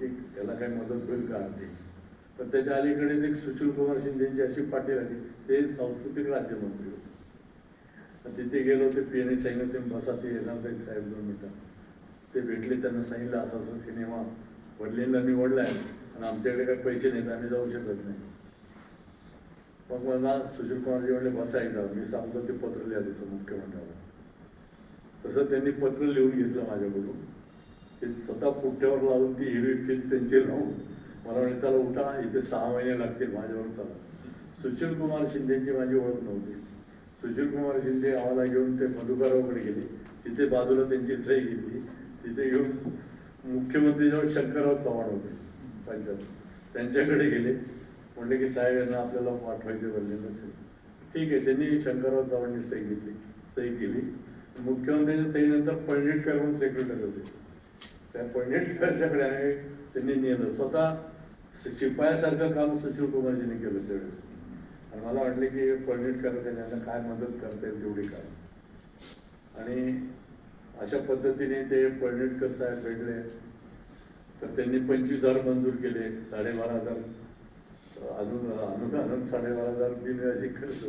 की याला काही मदत होईल का ते पण त्याच्या अलीकडेच एक सुशील कुमार शिंदेची अशी पाटील आली. ते सांस्कृतिक राज्यमंत्री होते. आणि तिथे गेलो ते पी एन ए सांगितलं ते बसा ते येणार एक साहेब दोन मिनटं. ते भेटले त्यांना सांगितलं असा असा सिनेमा वडिलांना निवडलाय आणि आमच्याकडे काही पैसे नाहीत आम्ही जाऊ शकत नाही. मग मला सुशील कुमारजी म्हणले बसायला मी सांगतो ते पत्र लिहा तसं मुख्यमंत्र्याला. तसं त्यांनी पत्र लिहून घेतलं माझ्याकडून. स्वतः पुठ्यावर लावून ती हिरवी फीत त्यांची लावून मला म्हणे चला उठा इथे सहा महिने लागतील माझ्यावर चला. सुशील कुमार शिंदेची माझी ओळख नव्हती. सुशील कुमार शिंदे आम्हाला घेऊन ते मधुकरावकडे गेले. तिथे बाजूला त्यांची सही घेतली तिथे घेऊन जेव्हा शंकरराव चव्हाण होते पंचायत त्यांच्याकडे गेले. म्हणले की साहेब यांना आपल्याला पाठवायचे बनले नसेल. ठीक आहे त्यांनी शंकरराव चव्हाणनी सही घेतली. सही केली. मुख्यमंत्र्यांच्या सहीनंतर पळणिटकर म्हणून सेक्रेटरी होते. त्या पळणिटकरच्याकडे आहे त्यांनी नेलं. स्वतः शिपायासारखं काम सुशील कुमारजीने केलं त्यावेळेस. आणि मला वाटलं की पळणिटकर यांना काय मदत करता येईल तेवढी काय आणि अशा पद्धतीने ते पळणिटकर साहेब भेटले. तर त्यांनी पंचवीस हजार मंजूर केले साडेबारा हजार. अजून अनुदान साडेबारा हजार बिनव्याजी खर्च.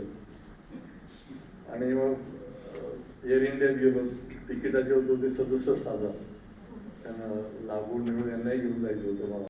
आणि मग एअर इंडियात गेलो. तिकिटाचे होते ते सदुसष्ट हजार. त्यांना लागून मिळून यांनाही घेऊन जायचं होतं मला.